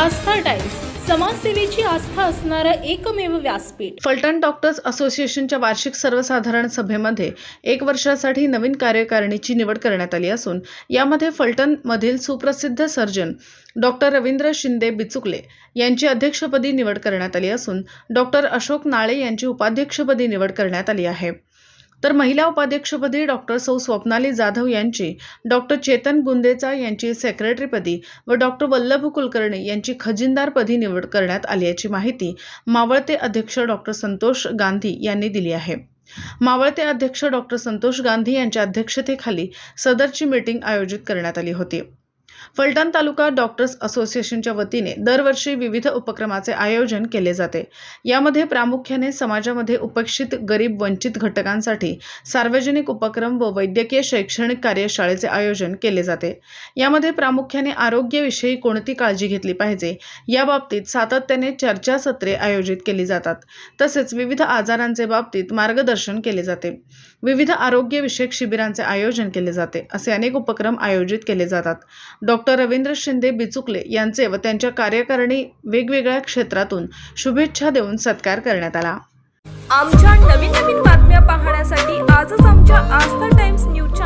आस्था times समाजसेवेची आस्था असणारं एकमेव व्यासपीठ. फलटण डॉक्टर्स असोसिएशनच्या वार्षिक सर्वसाधारण सभेमध्ये एक वर्षासाठी नवीन कार्यकारिणीची निवड करण्यात आली असून यामध्ये फलटणमधील सुप्रसिद्ध सर्जन डॉक्टर रवींद्र शिंदे बिचुकले यांची अध्यक्षपदी निवड करण्यात आली असून डॉक्टर अशोक नाळे यांची उपाध्यक्षपदी निवड करण्यात आली आहे. तर महिला उपाध्यक्षपदी डॉक्टर सौ स्वप्नाली जाधव यांची डॉक्टर चेतन गुंदेचा यांची सेक्रेटरीपदी व डॉक्टर वल्लभ कुलकर्णी यांची खजिनदारपदी निवड करण्यात आल्याची माहिती मावळते अध्यक्ष डॉक्टर संतोष गांधी यांनी दिली आहे. मावळते अध्यक्ष डॉक्टर संतोष गांधी यांच्या अध्यक्षतेखाली सदरची मीटिंग आयोजित करण्यात आली होती. फलटण तालुका डॉक्टर्स असोसिएशनच्या वतीने दरवर्षी विविध उपक्रमाचे आयोजन केले जाते. यामध्ये प्रामुख्याने समाजामध्ये उपेक्षित गरीब वंचित घटकांसाठी सार्वजनिक उपक्रम व वैद्यकीय शैक्षणिक कार्यशाळेचे आयोजन केले जाते. यामध्ये प्रामुख्याने आरोग्याविषयी कोणती काळजी घेतली पाहिजे याबाबतीत सातत्याने चर्चासत्रे आयोजित केली जातात. तसेच विविध आजारांचे बाबतीत मार्गदर्शन केले जाते. विविध आरोग्यविषयक शिबिरांचे आयोजन केले जाते. असे अनेक उपक्रम आयोजित केले जातात. डॉक्टर रवींद्र शिंदे बिचुकले यांचे व त्यांच्या कार्यकारिणी वेगवेगळ्या क्षेत्रातून शुभेच्छा देऊन सत्कार करण्यात आला. आमच्या नवीन नवीन बातम्या पाहण्यासाठी आजच आमच्या आस्था टाइम्स न्यूज